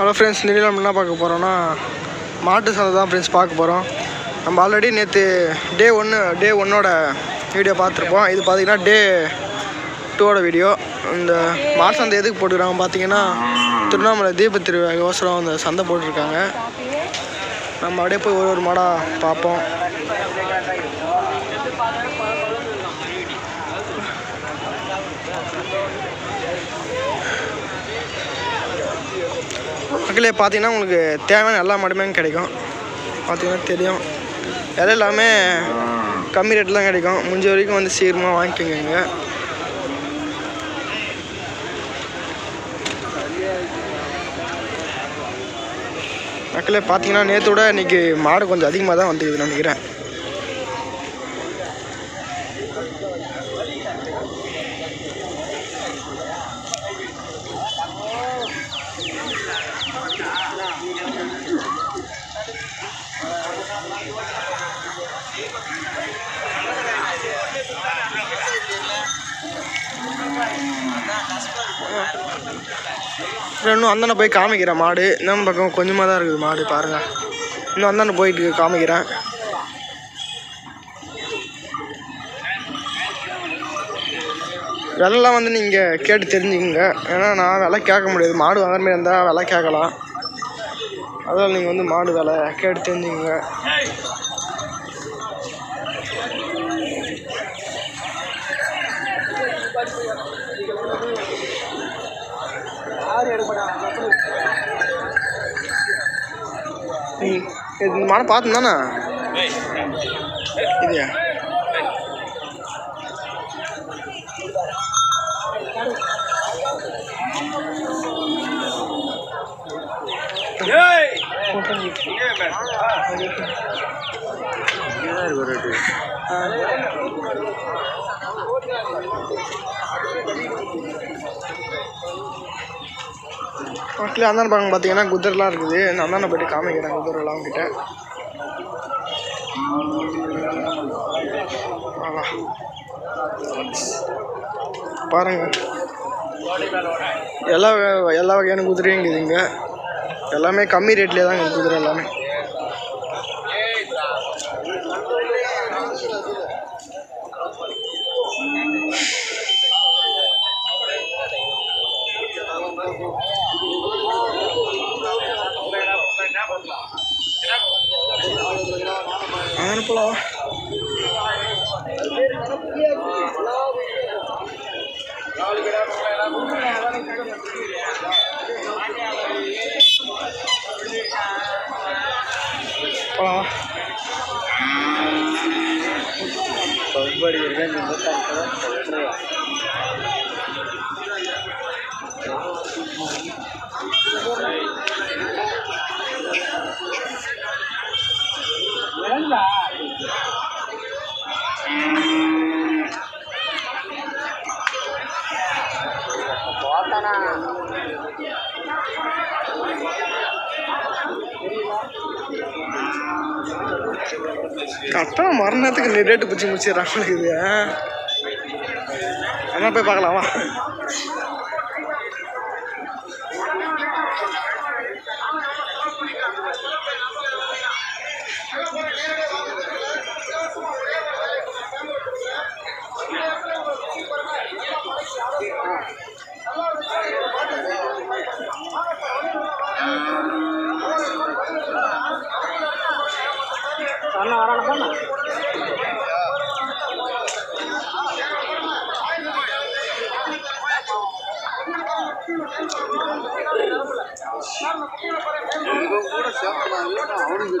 Hello friends இன்னைக்கு நம்ம என்ன பார்க்க போகிறோம்னா மாட்டு சந்தை தான் ஃப்ரெண்ட்ஸ் பார்க்க போகிறோம் நம்ம ஆல்ரெடி நேற்று டே ஒன்று டே ஒன்னோட வீடியோ பார்த்துருப்போம். இது பார்த்திங்கன்னா டே டூவோட வீடியோ இந்த மாட்டு சந்தை எதுக்கு போட்டுக்கிறாங்க பார்த்தீங்கன்னா திருவண்ணாமலை தீப திருவிழாக்கோசரம் அந்த சந்தை போட்டிருக்காங்க. நம்ம அப்படியே போய் ஒரு ஒரு மாடாக பார்ப்போம். மக்களே பார்த்தீங்கன்னா உங்களுக்கு தேவையான எல்லா மாடுமே கிடைக்கும். பார்த்தீங்கன்னா தெரியும். விலை எல்லாமே கம்மி ரேட்டில் தான் கிடைக்கும். முடிஞ்ச வரைக்கும் வந்து சீக்கிரமாக வாங்கிக்கோங்க இங்கே. மக்களே பார்த்தீங்கன்னா நேற்றோட இன்னைக்கு மாடு கொஞ்சம் அதிகமாக தான் வந்துக்குது நினைக்கிறேன். இன்னும் அந்தாண்ட போய் காமிக்கிறேன். மாடு இன்னும் பக்கம் கொஞ்சமாக தான் இருக்குது மாடு பாருங்கள் இன்னும் அந்தாண்ட போயிட்டு காமிக்கிறேன். விலைலாம் வந்து நீங்கள் கேட்டு தெரிஞ்சுக்கோங்க. ஏன்னா நான் விலை கேட்க முடியாது. மாடு வாங்குற மாதிரி இருந்தால் விலை கேட்கலாம். அதனால் நீங்கள் வந்து மாடு விலை கேட்டு தெரிஞ்சுக்கோங்க. இது மாடை பார்த்தோம் தானே? இது மக்களே அந்தான பக்கம் பார்த்தீங்கன்னா குதிரைலாம் இருக்குது. நான் அந்தான போயிட்டு காமிக்கிறேன் குதிரைலாம் கிட்ட ஆஹா. பாருங்க. எல்லா எல்லா வகையான குதிரையும் இருக்குது இங்கே. எல்லாமே கம்மி ரேட்லேயே தான் குதிரை எல்லாமே. loh. Kalau kalau கரெக்டாக மரணத்துக்கு நீ ரேட்டு பிடிச்சி முடிச்சிடறாங்க இது என்ன போய் பார்க்கலாமா? வரான பண்ண கூட சேர்த்து அவனுக்கு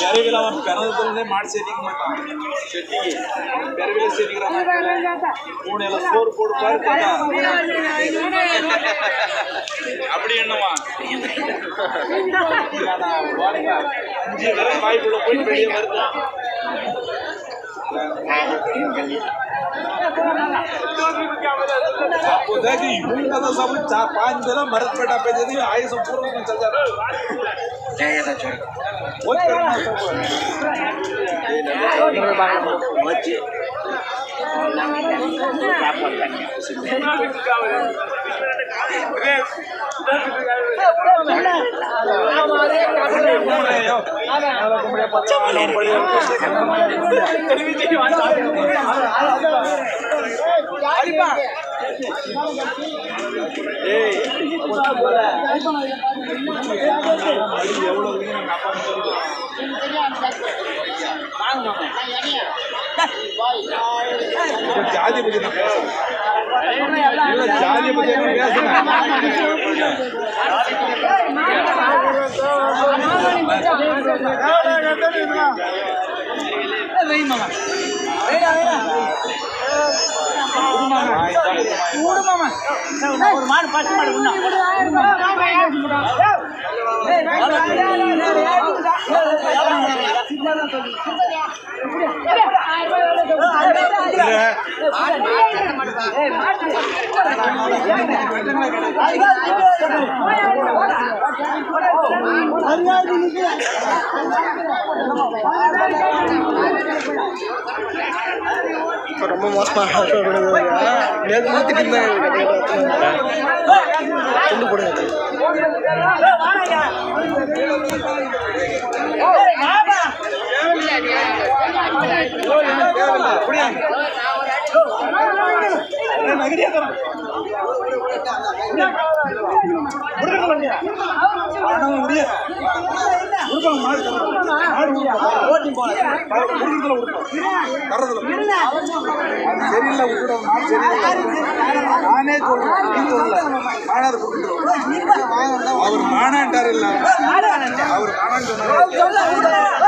பெரவில அவன் பிறந்ததுலேருந்தே மாடு சேர்த்திக்க மாட்டான் செட்டிக்கு பெரவில சேர்த்திக்கிறான் மூணு எல்லாம் சோறு போடு பாரு தாத்தா. அப்படி என்னவா அஞ்சு பேரும் வாய்ப்புள்ள போய் வெளியே வருது அப்போதாக்கி இவங்க தான் சாப்பிட்டு சா பாஞ்சு பேரும் மரத்து பேட்டா பேஞ்சது ஆயுசம் பூர்வம் செஞ்சாரு ஏய் எவ்வளவு எங்க அடிப்பா இப்ப ஜாதி பத்தி நான் பேசுறேன் ஜாதி பத்தி ஒரு மாடு பச்சை மாடு இப்போ ரொம்ப மோசமாக நேற்று மாற்றிட்டு இருந்தாங்க. துண்டு போடுங்க சரியில்லை விட்டுடும் நான் சரியில்லை. நானே சொல்றேன் நீ சொல்லல மானார் அவர் மானான்ட்டார் இல்ல. அவர் சொன்னாரு.